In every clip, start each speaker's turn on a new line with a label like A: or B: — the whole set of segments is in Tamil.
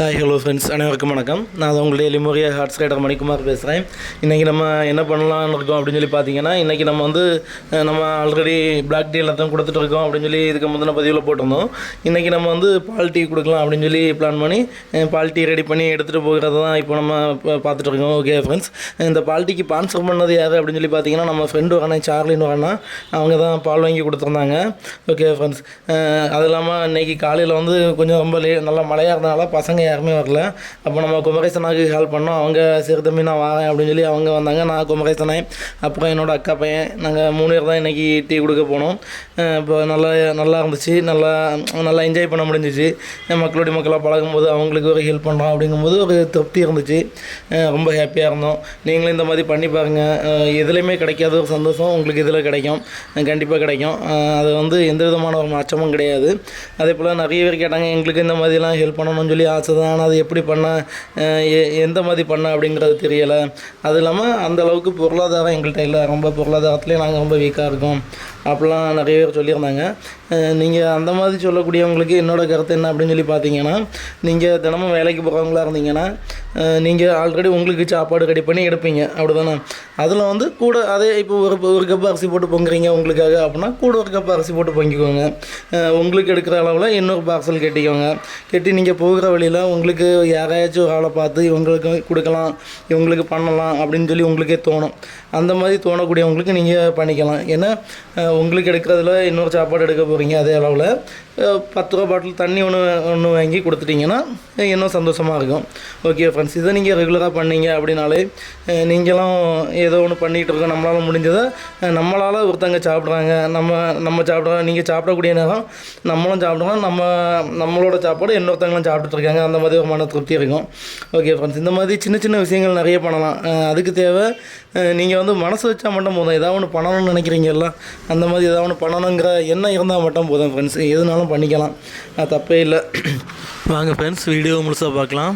A: ஹாய் ஹலோ ஃப்ரெண்ட்ஸ் அனைவருக்கும் வணக்கம். நான் அதை உங்களுடைய லிமோரியா ஹார்ட்ஸ் ரைடர் மணிக்குமார் பேசுகிறேன் இன்றைக்கி நம்ம என்ன பண்ணலாம்னு இருக்கோம் அப்படின்னு சொல்லி பார்த்தீங்கன்னா இன்றைக்கி நம்ம வந்து நம்ம ஆல்ரெடி பிளாக் டீ எல்லாத்தையும் கொடுத்துட்டு இருக்கோம் அப்படின்னு சொல்லி இதுக்கு முந்தின பதிவில் போட்டிருந்தோம். இன்றைக்கி நம்ம வந்து பால் டீ கொடுக்கலாம் அப்படின்னு சொல்லி பிளான் பண்ணி பால் டீ ரெடி பண்ணி எடுத்துகிட்டு போகிறது தான் இப்போ நம்ம பார்த்துட்டு இருக்கோம். ஓகே ஃப்ரெண்ட்ஸ் இந்த பால் டீக்கு ஸ்பான்சர் பண்ணது யார் அப்படின்னு சொல்லி பார்த்தீங்கன்னா நம்ம ஃப்ரெண்டு வரானே சார்லின்னு வரானா அவங்க தான் பால் வாங்கி கொடுத்துருந்தாங்க. ஓகே ஃப்ரெண்ட்ஸ் அது இல்லாமல் இன்னைக்கு காலையில் வந்து கொஞ்சம் ரொம்ப லே நல்லா மழையாக இருந்தனால பசங்க யாருமே வரல. அப்போ நம்ம குமரேசனாக்கு கால் பண்ணோம். அவங்க சரி தம்பி நான் வரேன் அப்படின்னு சொல்லி அவங்க வந்தாங்க. நான் குமரேசனை அப்புறம் என்னோடய அக்கா பையன். நாங்கள் மூணு பேர் தான் இன்றைக்கி டீ கொடுக்க போனோம். இப்போ நல்லா நல்லா இருந்துச்சு. நல்லா நல்லா என்ஜாய் பண்ண முடிஞ்சிச்சு. மக்களுடைய மக்களோட மக்களாக பழகும்போது அவங்களுக்கு ஒரு ஹெல்ப் பண்ணுறோம் அப்படிங்கும்போது ஒரு திருப்தி இருந்துச்சு. ரொம்ப ஹாப்பியாக இருந்தோம். நீங்களும் இந்த மாதிரி பண்ணி பாருங்கள் எதுலேயுமே கிடைக்காத ஒரு சந்தோஷம் உங்களுக்கு இதில் கிடைக்கும். கண்டிப்பாக கிடைக்கும். அது வந்து எந்த விதமான ஒரு மாற்றமும் கிடையாது. அதே போல் நிறைய பேர் கேட்டாங்க எங்களுக்கு இந்த மாதிரிலாம் ஹெல்ப் பண்ணணும்னு சொல்லி ஆசை தான் ஆனால் அது எப்படி பண்ண எ- எந்த மாதிரி பண்ண அப்படிங்கிறது தெரியலை. அது இல்லாமல் அந்த அளவுக்கு பொருளாதாரம் எங்கள்கிட்ட இல்லை. ரொம்ப பொருளாதாரத்துலேயும் நாங்கள் ரொம்ப வீக்காக இருக்கோம். அப்படிலாம் நிறைய பேர் சொல்லியிருந்தாங்க. நீங்கள் அந்த மாதிரி சொல்லக்கூடியவங்களுக்கு என்னோட கருத்து என்ன அப்படின்னு சொல்லி பார்த்தீங்கன்னா நீங்கள் தினமும் வேலைக்கு போகிறவங்களா இருந்தீங்கன்னா நீங்கள் ஆல்ரெடி உங்களுக்கு சாப்பாடு ரெடி பண்ணி எடுப்பீங்க. அப்படி தானே அதில் வந்து கூட அதே இப்போ ஒரு ஒரு கப் அரிசி போட்டு பொங்குறீங்க உங்களுக்காக அப்படின்னா கூட ஒரு கப் அரிசி போட்டு பொங்கிக்கோங்க. உங்களுக்கு எடுக்கிற அளவில் இன்னொரு பார்சல் கட்டிக்கோங்க. கட்டி நீங்கள் போகிற வழியில் உங்களுக்கு யாரையாச்சும் ஒரு ஆளை பார்த்து இவங்களுக்கு கொடுக்கலாம் இவங்களுக்கு பண்ணலாம் அப்படின்னு சொல்லி உங்களுக்கே தோணும். அந்த மாதிரி தோணக்கூடியவங்களுக்கு நீங்கள் பண்ணிக்கலாம். ஏன்னா உங்களுக்கு எடுக்கிறதுல இன்னொரு சாப்பாடு எடுக்க போகிறீங்க அதே அளவில். பத்து ரூபா பாட்டில் தண்ணி ஒன்று ஒன்று வாங்கி கொடுத்துட்டிங்கன்னா இன்னும் சந்தோஷமாக இருக்கும். ஓகே ஃப்ரெண்ட்ஸ் இதை நீங்கள் ரெகுலராக பண்ணீங்க அப்படின்னாலே நீங்களும் ஏதோ ஒன்று பண்ணிகிட்டு இருக்கோம். நம்மளால் முடிஞ்சதை நம்மளால் ஒருத்தங்க சாப்பிட்றாங்க. நம்ம நம்ம சாப்பிட்றோம் நீங்கள் சாப்பிடக்கூடிய நேரம் நம்மளும் சாப்பிட்றோம். நம்ம நம்மளோட சாப்பாடு இன்னொருத்தங்களும் சாப்பிட்டுட்ருக்காங்க அந்த மாதிரி ஒரு மன திருப்தி இருக்கும். ஓகே ஃப்ரெண்ட்ஸ் இந்த மாதிரி சின்ன சின்ன விஷயங்கள் நிறைய பண்ணலாம். அதுக்கு தேவை நீங்கள் வந்து மனசு வச்சா மட்டும் போதும். ஏதாவது ஒன்று பண்ணணும்னு நினைக்கிறீங்கல்ல அந்த மாதிரி ஏதாவது ஒன்று பண்ணணுங்கிற எண்ணம் இருந்தால் மட்டும் போதும் ஃப்ரெண்ட்ஸ் எதுனாலும் பண்ணிக்கலாம். அது தப்பே இல்லை. வாங்க ஃப்ரெண்ட்ஸ் வீடியோ முழுசாக பார்க்கலாம்.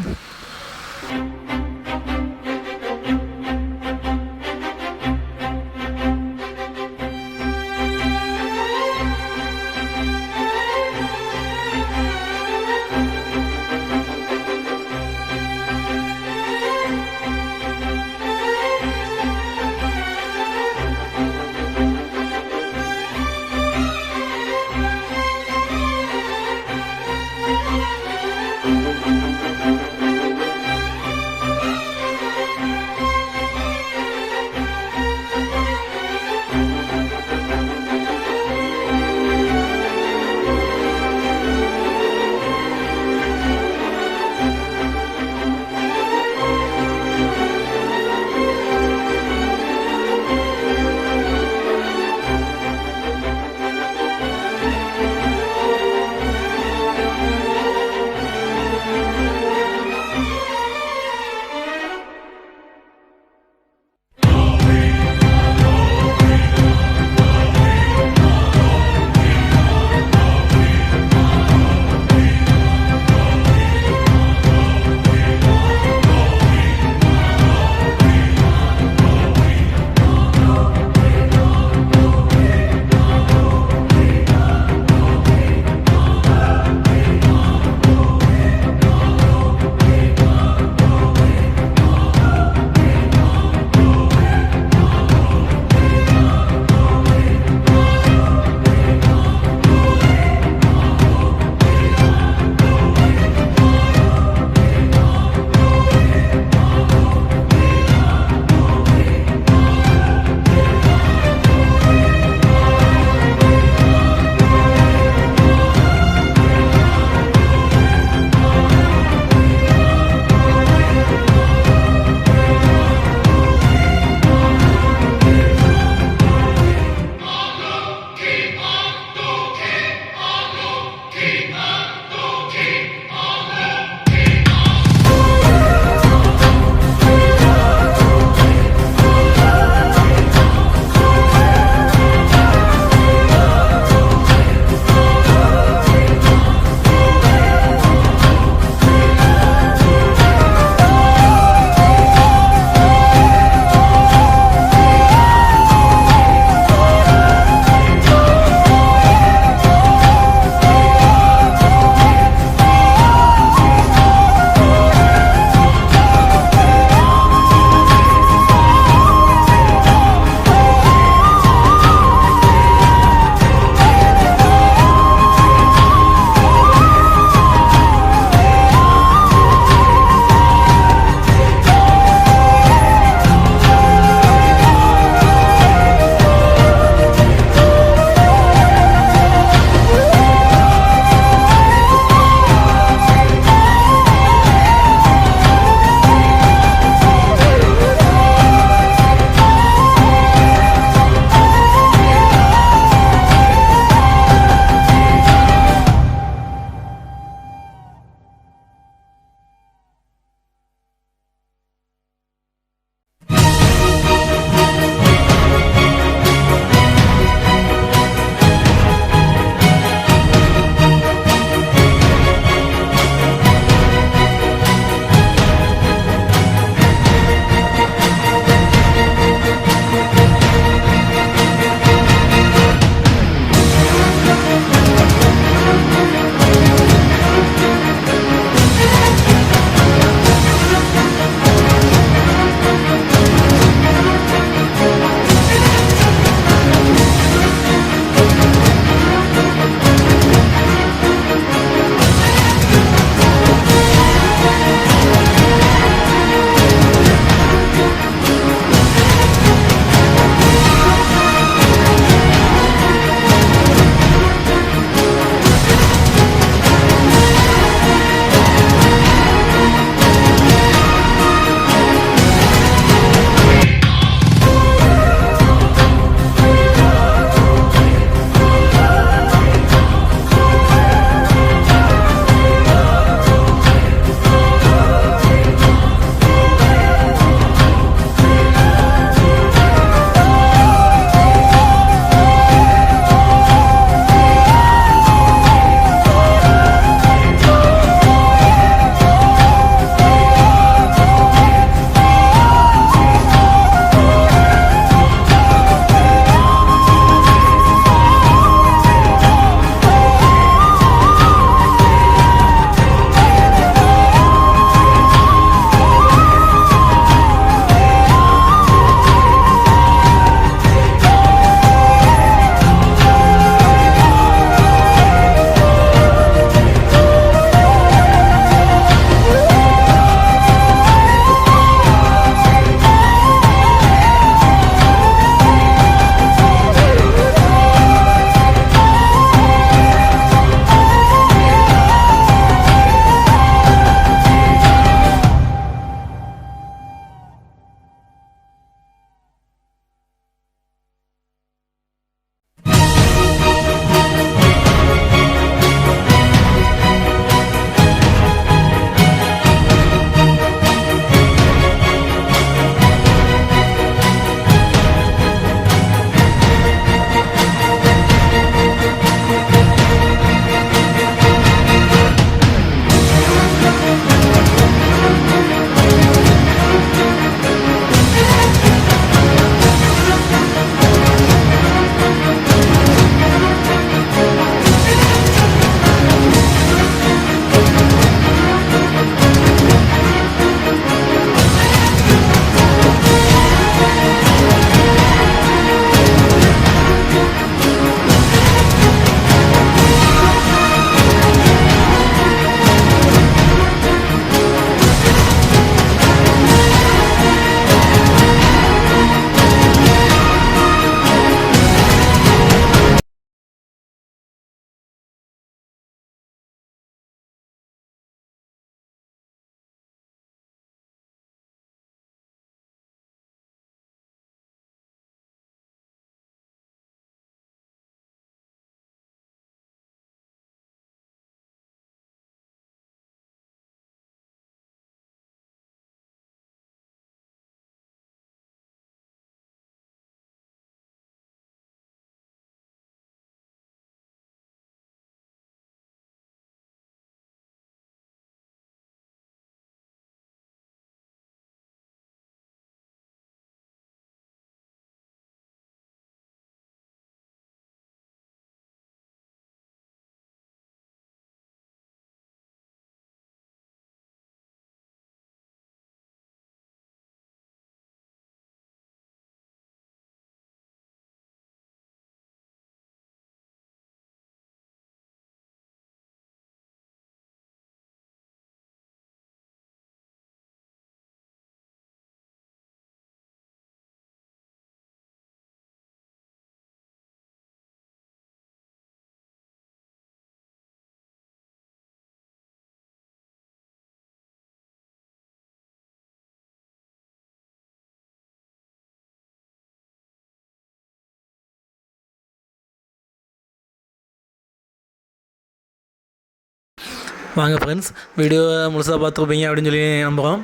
A: வாங்க ஃப்ரெண்ட்ஸ் வீடியோ முழுசாக பார்த்துருப்பீங்க அப்படின்னு சொல்லி நம்புகிறோம்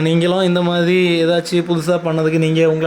A: நீங்களும் இந்த மாதிரி ஏதாச்சும் புதுசாக பண்ணதுக்கு நீங்கள் உங்களால்